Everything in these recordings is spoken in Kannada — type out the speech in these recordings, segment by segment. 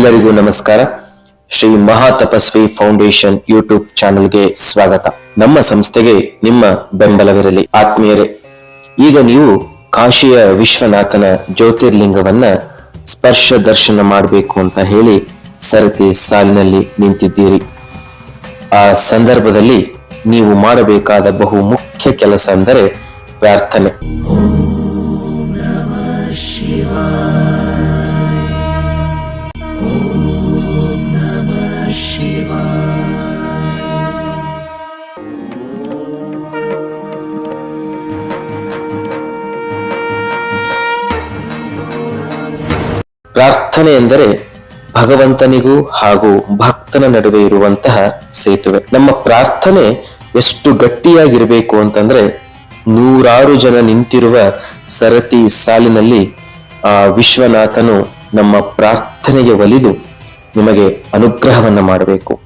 ಎಲ್ಲರಿಗೂ ನಮಸ್ಕಾರ. ಶ್ರೀ ಮಹಾತಪಸ್ವಿ ಫೌಂಡೇಶನ್ ಯೂಟ್ಯೂಬ್ ಚಾನೆಲ್ಗೆ ಸ್ವಾಗತ. ನಮ್ಮ ಸಂಸ್ಥೆಗೆ ನಿಮ್ಮ ಬೆಂಬಲವಿರಲಿ. ಆತ್ಮೀಯರೇ, ಈಗ ನೀವು ಕಾಶಿಯ ವಿಶ್ವನಾಥನ ಜ್ಯೋತಿರ್ಲಿಂಗವನ್ನ ಸ್ಪರ್ಶ ದರ್ಶನ ಮಾಡಬೇಕು ಅಂತ ಹೇಳಿ ಸರತಿ ಸಾಲಿನಲ್ಲಿ ನಿಂತಿದ್ದೀರಿ. ಆ ಸಂದರ್ಭದಲ್ಲಿ ನೀವು ಮಾಡಬೇಕಾದ ಬಹು ಮುಖ್ಯ ಕೆಲಸ ಅಂದರೆ ಪ್ರಾರ್ಥನೆ. ಪ್ರಾರ್ಥನೆ ಎಂದರೆ ಭಗವಂತನಿಗೂ ಹಾಗೂ ಭಕ್ತನ ನಡುವೆ ಇರುವಂತಹ ಸೇತುವೆ. ನಮ್ಮ ಪ್ರಾರ್ಥನೆ ಎಷ್ಟು ಗಟ್ಟಿಯಾಗಿರಬೇಕು ಅಂತಂದ್ರೆ ನೂರಾರು ಜನ ನಿಂತಿರುವ ಸರತಿ ಸಾಲಿನಲ್ಲಿ, ಆ, ವಿಶ್ವನಾಥನು ನಮ್ಮ ಪ್ರಾರ್ಥನೆಗೆ ಒಲಿದು ನಿಮಗೆ ಅನುಗ್ರಹವನ್ನ ಮಾಡಬೇಕು.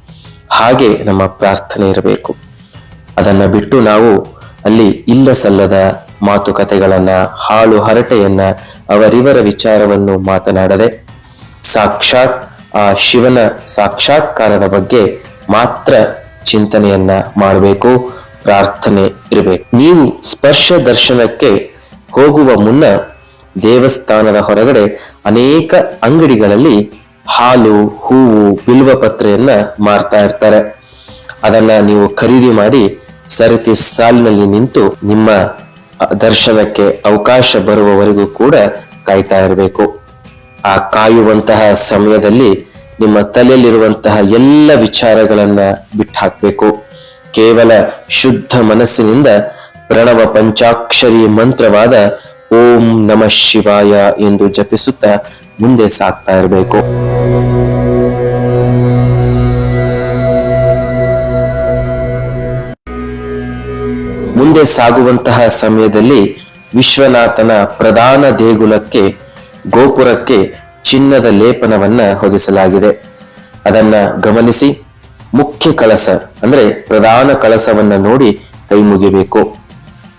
ಹಾಗೆ ನಮ್ಮ ಪ್ರಾರ್ಥನೆ ಇರಬೇಕು. ಅದನ್ನ ಬಿಟ್ಟು ನಾವು ಅಲ್ಲಿ ಇಲ್ಲ ಸಲ್ಲದ ಮಾತುಕತೆಗಳನ್ನು, ಹಾಳು ಹರಟೆಯನ್ನು ಅವರಿವರ ವಿಚಾರವನ್ನು ಮಾತನಾಡದೆ ಸಾಕ್ಷಾತ್, ಆ, ಶಿವನ ಸಾಕ್ಷಾತ್ಕಾರದ ಬಗ್ಗೆ ಮಾತ್ರ ಚಿಂತನೆಯನ್ನ ಮಾಡಬೇಕು, ಪ್ರಾರ್ಥನೆ ಇರಬೇಕು. ನೀವು ಸ್ಪರ್ಶ ದರ್ಶನಕ್ಕೆ ಹೋಗುವ ಮುನ್ನ ದೇವಸ್ಥಾನದ ಹೊರಗಡೆ ಅನೇಕ ಅಂಗಡಿಗಳಲ್ಲಿ ಹಾಲು, ಹೂವು ಬಿಲ್ವ ಪತ್ರೆಯನ್ನ ಮಾರ್ತಾ ಇರ್ತಾರೆ. ಅದನ್ನ ನೀವು ಖರೀದಿ ಮಾಡಿ ಸರತಿ ಸಾಲಿನಲ್ಲಿ ನಿಂತು ನಿಮ್ಮ ದರ್ಶನಕ್ಕೆ ಅವಕಾಶ ಬರುವವರೆಗೂ ಕೂಡ ಕಾಯ್ತಾ ಇರಬೇಕು. ಆ ಕಾಯುವಂತಹ ಸಮಯದಲ್ಲಿ ನಿಮ್ಮ ತಲೆಯಲ್ಲಿರುವಂತಹ ಎಲ್ಲ ವಿಚಾರಗಳನ್ನ ಬಿಟ್ಟು ಹಾಕಬೇಕು ಕೇವಲ ಶುದ್ಧ ಮನಸ್ಸಿನಿಂದ ಪ್ರಣವ ಪಂಚಾಕ್ಷರಿ ಮಂತ್ರವಾದ ಓಂ ನಮ ಶಿವಾಯ ಎಂದು ಜಪಿಸುತ್ತಾ ಮುಂದೆ ಸಾಗ್ತಾ ಇರಬೇಕು. ಮುಂದೆ ಸಾಗುವಂತಹ ಸಮಯದಲ್ಲಿ ವಿಶ್ವನಾಥನ ಪ್ರಧಾನ ದೇಗುಲಕ್ಕೆ ಗೋಪುರಕ್ಕೆ ಚಿನ್ನದ ಲೇಪನವನ್ನ ಹೊದಿಸಲಾಗಿದೆ. ಅದನ್ನ ಗಮನಿಸಿ ಮುಖ್ಯ ಕಳಸ, ಅಂದ್ರೆ ಪ್ರಧಾನ ಕಳಸವನ್ನ ನೋಡಿ ಕೈ ಮುಗಿಬೇಕು.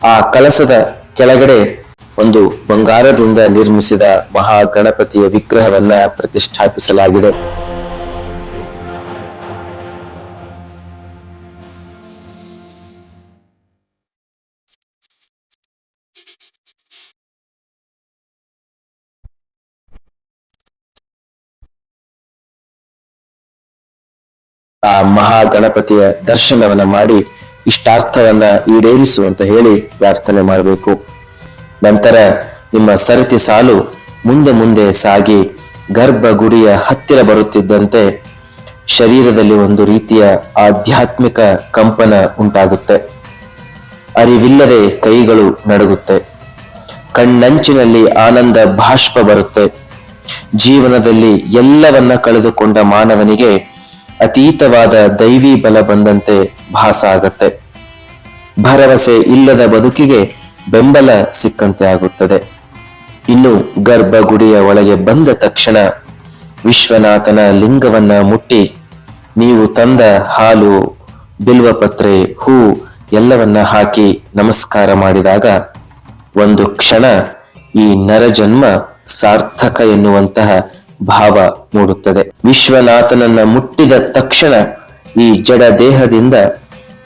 ಆ ಕಳಸದ ಕೆಳಗಡೆ ಒಂದು ಬಂಗಾರದಿಂದ ನಿರ್ಮಿಸಿದ ಮಹಾಗಣಪತಿಯ ವಿಗ್ರಹವನ್ನ ಪ್ರತಿಷ್ಠಾಪಿಸಲಾಗಿದೆ. ಆ ಮಹಾಗಣಪತಿಯ ದರ್ಶನವನ್ನ ಮಾಡಿ ಇಷ್ಟಾರ್ಥವನ್ನ ಈಡೇರಿಸು ಅಂತ ಹೇಳಿ ಪ್ರಾರ್ಥನೆ ಮಾಡಬೇಕು. ನಂತರ ನಿಮ್ಮ ಸರತಿ ಸಾಲು ಮುಂದೆ ಮುಂದೆ ಸಾಗಿ ಗರ್ಭಗುಡಿಯ ಹತ್ತಿರ ಬರುತ್ತಿದ್ದಂತೆ ಶರೀರದಲ್ಲಿ ಒಂದು ರೀತಿಯ ಆಧ್ಯಾತ್ಮಿಕ ಕಂಪನ ಉಂಟಾಗುತ್ತೆ. ಅರಿವಿಲ್ಲದೆ ಕೈಗಳು ನಡುಗುತ್ತೆ. ಕಣ್ಣಂಚಿನಲ್ಲಿ ಆನಂದ ಬಾಷ್ಪ ಬರುತ್ತೆ. ಜೀವನದಲ್ಲಿ ಎಲ್ಲವನ್ನ ಕಳೆದುಕೊಂಡ ಮಾನವನಿಗೆ ಅತೀತವಾದ ದೈವಿ ಬಲ ಬಂದಂತೆ ಭಾಸ ಆಗತ್ತೆ ಭರವಸೆ ಇಲ್ಲದ ಬದುಕಿಗೆ ಬೆಂಬಲ ಸಿಕ್ಕಂತೆ ಆಗುತ್ತದೆ. ಇನ್ನು ಗರ್ಭಗುಡಿಯ ಒಳಗೆ ಬಂದ ತಕ್ಷಣ ವಿಶ್ವನಾಥನ ಲಿಂಗವನ್ನ ಮುಟ್ಟಿ ನೀವು ತಂದ ಹಾಲು, ಬಿಲ್ವಪತ್ರೆ, ಹೂ ಎಲ್ಲವನ್ನ ಹಾಕಿ ನಮಸ್ಕಾರ ಮಾಡಿದಾಗ ಒಂದು ಕ್ಷಣ ಈ ನರಜನ್ಮ ಸಾರ್ಥಕ ಎನ್ನುವಂತಹ ಭಾವ ಮೂಡುತ್ತದೆ. ವಿಶ್ವನಾಥನನ್ನ ಮುಟ್ಟಿದ ತಕ್ಷಣ ಈ ಜಡ ದೇಹದಿಂದ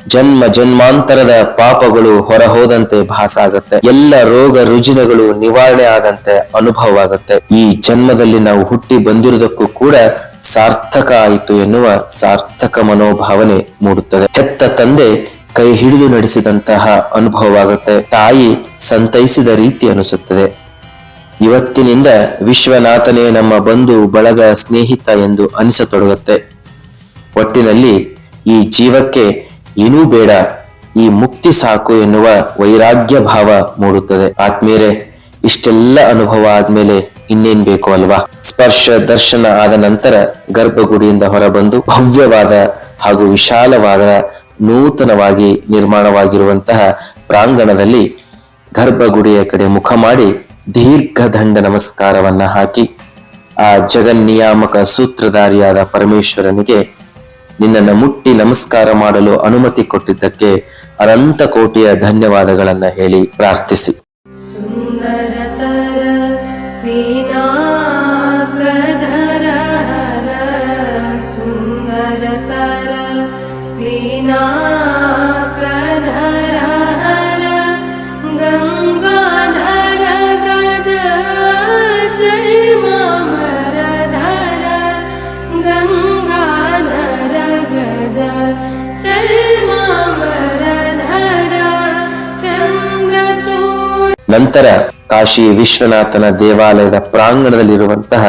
ಜನ್ಮ ಜನ್ಮಾಂತರದ ಪಾಪಗಳು ಹೊರಹೋದಂತೆ ಭಾಸ ಆಗತ್ತೆ ಎಲ್ಲ ರೋಗ ರುಜಿನಗಳು ನಿವಾರಣೆ ಆದಂತೆ ಅನುಭವ ಆಗುತ್ತೆ ಈ ಜನ್ಮದಲ್ಲಿ ನಾವು ಹುಟ್ಟಿ ಬಂದಿರುವುದಕ್ಕೂ ಕೂಡ ಸಾರ್ಥಕ ಆಯಿತು ಎನ್ನುವ ಸಾರ್ಥಕ ಮನೋಭಾವನೆ ಮೂಡುತ್ತದೆ. ಹೆತ್ತ ತಂದೆ ಕೈ ಹಿಡಿದು ನಡೆಸಿದಂತಹ ಅನುಭವವಾಗುತ್ತೆ. ತಾಯಿ ಸಂತೈಸಿದ ರೀತಿ ಅನಿಸುತ್ತದೆ. ಇವತ್ತಿನಿಂದ ವಿಶ್ವನಾಥನೇ ನಮ್ಮ ಬಂಧು ಬಳಗ ಸ್ನೇಹಿತ ಎಂದು ಅನಿಸತೊಡಗುತ್ತೆ. ಒಟ್ಟಿನಲ್ಲಿ ಈ ಜೀವಕ್ಕೆ ಏನೂ ಬೇಡ, ಈ ಮುಕ್ತಿ ಸಾಕು ಎನ್ನುವ ವೈರಾಗ್ಯ ಭಾವ ಮೂಡುತ್ತದೆ. ಆತ್ಮೀಯರೇ, ಇಷ್ಟೆಲ್ಲ ಅನುಭವ ಆದ್ಮೇಲೆ ಇನ್ನೇನ್ ಬೇಕು ಅಲ್ವಾ? ಸ್ಪರ್ಶ, ದರ್ಶನ ಆದ ನಂತರ ಗರ್ಭಗುಡಿಯಿಂದ ಹೊರಬಂದು ಭವ್ಯವಾದ ಹಾಗೂ ವಿಶಾಲವಾದ ನೂತನವಾಗಿ ನಿರ್ಮಾಣವಾಗಿರುವಂತಹ ಪ್ರಾಂಗಣದಲ್ಲಿ ಗರ್ಭಗುಡಿಯ ಕಡೆ ಮುಖ ಮಾಡಿ ದೀರ್ಘ ದಂಡ ನಮಸ್ಕಾರವನ್ನ ಹಾಕಿ ಆ ಜಗನ್ನಿಯಾಮಕ ಸೂತ್ರಧಾರಿಯಾದ ಪರಮೇಶ್ವರನಿಗೆ ನಿನ್ನನ್ನು ಮುಟ್ಟಿ ನಮಸ್ಕಾರ ಮಾಡಲು ಅನುಮತಿ ಕೊಟ್ಟಿದ್ದಕ್ಕೆ ಅನಂತ ಕೋಟಿಯ ಧನ್ಯವಾದಗಳನ್ನು ಹೇಳಿ ಪ್ರಾರ್ಥಿಸಿ. ನಂತರ ಕಾಶಿ ವಿಶ್ವನಾಥನ ದೇವಾಲಯದ ಪ್ರಾಂಗಣದಲ್ಲಿರುವಂತಹ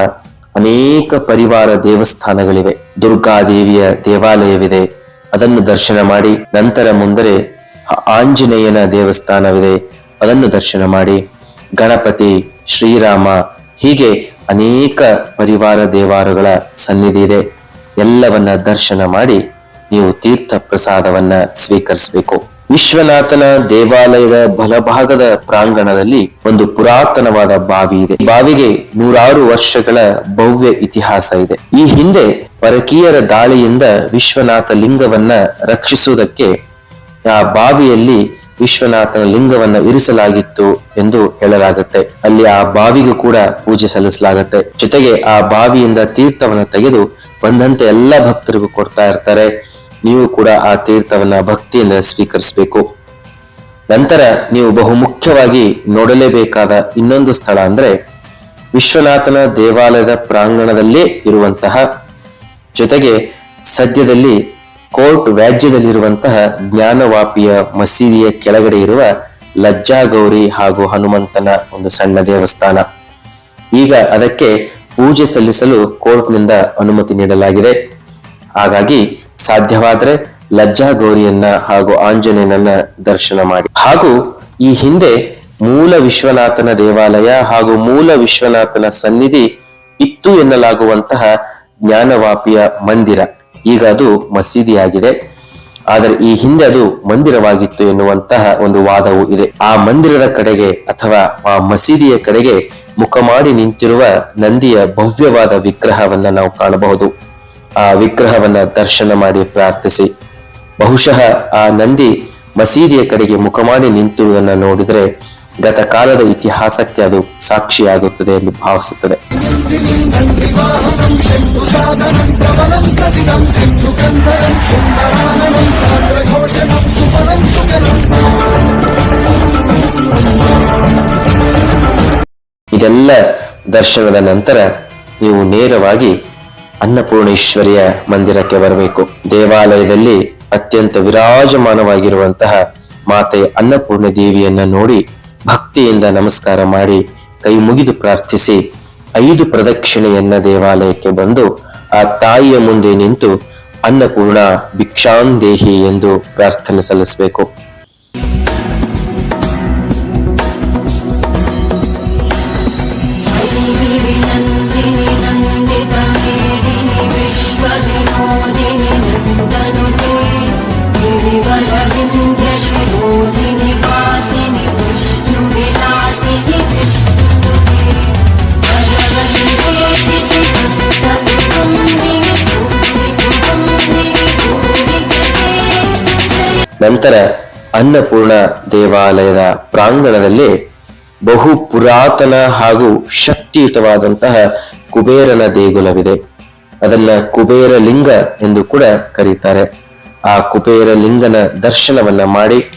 ಅನೇಕ ಪರಿವಾರ ದೇವಸ್ಥಾನಗಳಿವೆ. ದುರ್ಗಾದೇವಿಯ ದೇವಾಲಯವಿದೆ. ಅದನ್ನು ದರ್ಶನ ಮಾಡಿ ನಂತರ ಮುಂದರೆ ಆಂಜನೇಯನ ದೇವಸ್ಥಾನವಿದೆ. ಅದನ್ನು ದರ್ಶನ ಮಾಡಿ ಗಣಪತಿ, ಶ್ರೀರಾಮ ಹೀಗೆ ಅನೇಕ ಪರಿವಾರ ದೇವಾರುಗಳ ಸನ್ನಿಧಿ ಇದೆ. ಎಲ್ಲವನ್ನ ದರ್ಶನ ಮಾಡಿ ನೀವು ತೀರ್ಥ ಪ್ರಸಾದವನ್ನ ಸ್ವೀಕರಿಸಬೇಕು. ವಿಶ್ವನಾಥನ ದೇವಾಲಯದ ಬಲಭಾಗದ ಪ್ರಾಂಗಣದಲ್ಲಿ ಒಂದು ಪುರಾತನವಾದ ಬಾವಿ ಇದೆ. ಬಾವಿಗೆ ನೂರಾರು ವರ್ಷಗಳ ಭವ್ಯ ಇತಿಹಾಸ ಇದೆ. ಈ ಹಿಂದೆ ಪರಕೀಯರ ದಾಳಿಯಿಂದ ವಿಶ್ವನಾಥ ಲಿಂಗವನ್ನ ರಕ್ಷಿಸುವುದಕ್ಕೆ ಆ ಬಾವಿಯಲ್ಲಿ ವಿಶ್ವನಾಥನ ಲಿಂಗವನ್ನ ಇರಿಸಲಾಗಿತ್ತು ಎಂದು ಹೇಳಲಾಗುತ್ತೆ. ಅಲ್ಲಿ ಆ ಬಾವಿಗೂ ಕೂಡ ಪೂಜೆ ಸಲ್ಲಿಸಲಾಗುತ್ತೆ. ಜೊತೆಗೆ ಆ ಬಾವಿಯಿಂದ ತೀರ್ಥವನ್ನು ತೆಗೆದು ಬಂದಂತೆ ಎಲ್ಲ ಭಕ್ತರಿಗೂ ಕೊಡ್ತಾ ಇರ್ತಾರೆ. ನೀವು ಕೂಡ ಆ ತೀರ್ಥವನ್ನ ಭಕ್ತಿಯಿಂದ ಸ್ವೀಕರಿಸಬೇಕು. ನಂತರ ನೀವು ಬಹು ಮುಖ್ಯವಾಗಿ ನೋಡಲೇಬೇಕಾದ ಇನ್ನೊಂದು ಸ್ಥಳ ಅಂದ್ರೆ ವಿಶ್ವನಾಥನ ದೇವಾಲಯದ ಪ್ರಾಂಗಣದಲ್ಲೇ ಇರುವಂತಹ ಜೊತೆಗೆ ಸದ್ಯದಲ್ಲಿ ಕೋರ್ಟ್ ವ್ಯಾಜ್ಯದಲ್ಲಿರುವಂತಹ ಜ್ಞಾನವಾಪಿಯ ಮಸೀದಿಯ ಕೆಳಗಡೆ ಇರುವ ಲಜ್ಜಾಗೌರಿ ಹಾಗೂ ಹನುಮಂತನ ಒಂದು ಸಣ್ಣ ದೇವಸ್ಥಾನ. ಈಗ ಅದಕ್ಕೆ ಪೂಜೆ ಸಲ್ಲಿಸಲು ಕೋರ್ಟ್ನಿಂದ ಅನುಮತಿ ನೀಡಲಾಗಿದೆ. ಹಾಗಾಗಿ ಸಾಧ್ಯವಾದ್ರೆ ಲಜ್ಜಾಗೌರಿಯನ್ನ ಹಾಗೂ ಆಂಜನೇಯನನ್ನ ದರ್ಶನ ಮಾಡಿ. ಹಾಗೂ ಈ ಹಿಂದೆ ಮೂಲ ವಿಶ್ವನಾಥನ ದೇವಾಲಯ ಹಾಗೂ ಮೂಲ ವಿಶ್ವನಾಥನ ಸನ್ನಿಧಿ ಇತ್ತು ಎನ್ನಲಾಗುವಂತಹ ಜ್ಞಾನವಾಪಿಯ ಮಂದಿರ. ಈಗ ಅದು ಮಸೀದಿಯಾಗಿದೆ. ಆದರೆ ಈ ಹಿಂದೆ ಅದು ಮಂದಿರವಾಗಿತ್ತು ಎನ್ನುವಂತಹ ಒಂದು ವಾದವು ಇದೆ. ಆ ಮಂದಿರದ ಕಡೆಗೆ ಅಥವಾ ಆ ಮಸೀದಿಯ ಕಡೆಗೆ ಮುಖ ಮಾಡಿ ನಿಂತಿರುವ ನಂದಿಯ ಭವ್ಯವಾದ ವಿಗ್ರಹವನ್ನ ನಾವು ಕಾಣಬಹುದು. ಆ ವಿಗ್ರಹವನ್ನ ದರ್ಶನ ಮಾಡಿ ಪ್ರಾರ್ಥಿಸಿ. ಬಹುಶಃ ಆ ನಂದಿ ಮಸೀದಿಯ ಕಡೆಗೆ ಮುಖ ಮಾಡಿ ನಿಂತಿರುವುದನ್ನು ನೋಡಿದರೆ ಗತ ಕಾಲದ ಇತಿಹಾಸಕ್ಕೆ ಅದು ಸಾಕ್ಷಿಯಾಗುತ್ತದೆ ಎಂದು ಭಾವಿಸುತ್ತದೆ. ಇದೆಲ್ಲ ದರ್ಶನದ ನಂತರ ನೀವು ನೇರವಾಗಿ ಅನ್ನಪೂರ್ಣೇಶ್ವರಿಯ ಮಂದಿರಕ್ಕೆ ಬರಬೇಕು. ದೇವಾಲಯದಲ್ಲಿ ಅತ್ಯಂತ ವಿರಾಜಮಾನವಾಗಿರುವಂತಹ ಮಾತೆ ಅನ್ನಪೂರ್ಣ ದೇವಿಯನ್ನ ನೋಡಿ ಭಕ್ತಿಯಿಂದ ನಮಸ್ಕಾರ ಮಾಡಿ ಕೈ ಮುಗಿದು ಪ್ರಾರ್ಥಿಸಿ ಐದು ಪ್ರದಕ್ಷಿಣೆಯನ್ನ ದೇವಾಲಯಕ್ಕೆ ಬಂದು ಆ ತಾಯಿಯ ಮುಂದೆ ನಿಂತು ಅನ್ನಪೂರ್ಣ ಭಿಕ್ಷಾಂದೇಹಿ ಎಂದು ಪ್ರಾರ್ಥನೆ ಸಲ್ಲಿಸಬೇಕು. ನಂತರ ಅನ್ನಪೂರ್ಣ ದೇವಾಲಯದ ಪ್ರಾಂಗಣದಲ್ಲಿ ಬಹು ಪುರಾತನ ಹಾಗೂ ಶಕ್ತಿಯುತವಾದಂತಹ ಕುಬೇರನ ದೇಗುಲವಿದೆ. ಅದನ್ನ ಕುಬೇರ ಲಿಂಗ ಎಂದು ಕೂಡ ಕರೀತಾರೆ. ಆ ಕುಬೇರ ಲಿಂಗನ ದರ್ಶನವನ್ನ ಮಾಡಿ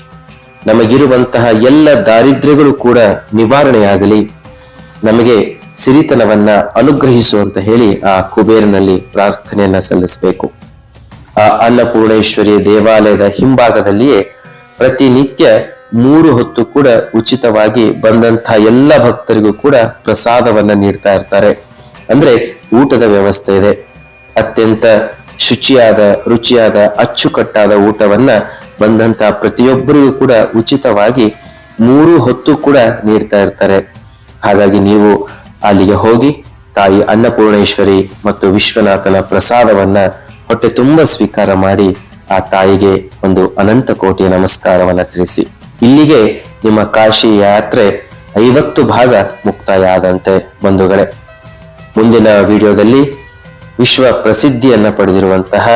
ನಮಗಿರುವಂತಹ ಎಲ್ಲ ದಾರಿದ್ರ್ಯಗಳು ಕೂಡ ನಿವಾರಣೆಯಾಗಲಿ. ನಮಗೆ ಸಿರಿತನವನ್ನ ಅನುಗ್ರಹಿಸು ಅಂತ ಹೇಳಿ ಆ ಕುಬೇರನಲ್ಲಿ ಪ್ರಾರ್ಥನೆಯನ್ನ ಸಲ್ಲಿಸಬೇಕು. ಆ ಅನ್ನಪೂರ್ಣೇಶ್ವರಿ ದೇವಾಲಯದ ಹಿಂಭಾಗದಲ್ಲಿಯೇ ಪ್ರತಿನಿತ್ಯ ಮೂರು ಹೊತ್ತು ಕೂಡ ಉಚಿತವಾಗಿ ಬಂದಂತಹ ಎಲ್ಲ ಭಕ್ತರಿಗೂ ಕೂಡ ಪ್ರಸಾದವನ್ನ ನೀಡ್ತಾ ಇರ್ತಾರೆ. ಅಂದ್ರೆ ಊಟದ ವ್ಯವಸ್ಥೆ ಇದೆ. ಅತ್ಯಂತ ಶುಚಿಯಾದ, ರುಚಿಯಾದ, ಅಚ್ಚುಕಟ್ಟಾದ ಊಟವನ್ನ ಬಂದಂತ ಪ್ರತಿಯೊಬ್ಬರಿಗೂ ಕೂಡ ಉಚಿತವಾಗಿ ಮೂರು ಹೊತ್ತು ಕೂಡ ನೀಡ್ತಾ ಇರ್ತಾರೆ. ಹಾಗಾಗಿ ನೀವು ಅಲ್ಲಿಗೆ ಹೋಗಿ ತಾಯಿ ಅನ್ನಪೂರ್ಣೇಶ್ವರಿ ಮತ್ತು ವಿಶ್ವನಾಥನ ಪ್ರಸಾದವನ್ನ ಹೊಟ್ಟೆ ತುಂಬ ಸ್ವೀಕಾರ ಮಾಡಿ ಆ ತಾಯಿಗೆ ಒಂದು ಅನಂತ ಕೋಟಿಯ ನಮಸ್ಕಾರವನ್ನ ತಿಳಿಸಿ. ಇಲ್ಲಿಗೆ ನಿಮ್ಮ ಕಾಶಿ ಯಾತ್ರೆ ಐವತ್ತು ಭಾಗ ಮುಕ್ತಾಯ ಆದಂತೆ ಬಂಧುಗಳೇ. ಮುಂದಿನ ವಿಡಿಯೋದಲ್ಲಿ ವಿಶ್ವ ಪ್ರಸಿದ್ಧಿಯನ್ನ ಪಡೆದಿರುವಂತಹ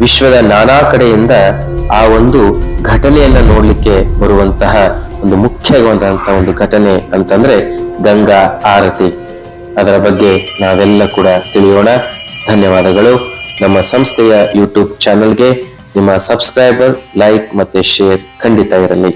ವಿಶ್ವದ ನಾನಾ ಕಡೆಯಿಂದ ಆ ಒಂದು ಘಟನೆಯನ್ನ ನೋಡ್ಲಿಕ್ಕೆ ಬರುವಂತಹ ಒಂದು ಮುಖ್ಯವಾದಂತಹ ಒಂದು ಘಟನೆ ಅಂತಂದ್ರೆ ಗಂಗಾ ಆರತಿ. ಅದರ ಬಗ್ಗೆ ನಾವೆಲ್ಲ ಕೂಡ ತಿಳಿಯೋಣ. ಧನ್ಯವಾದಗಳು. ನಮ್ಮ ಸಂಸ್ಥೆಯ ಯೂಟ್ಯೂಬ್ ಚಾನೆಲ್ಗೆ ನಿಮ್ಮ ಸಬ್ಸ್ಕ್ರೈಬರ್ ಲೈಕ್ ಮತ್ತು ಶೇರ್ ಖಂಡಿತ ಇರಲಿ.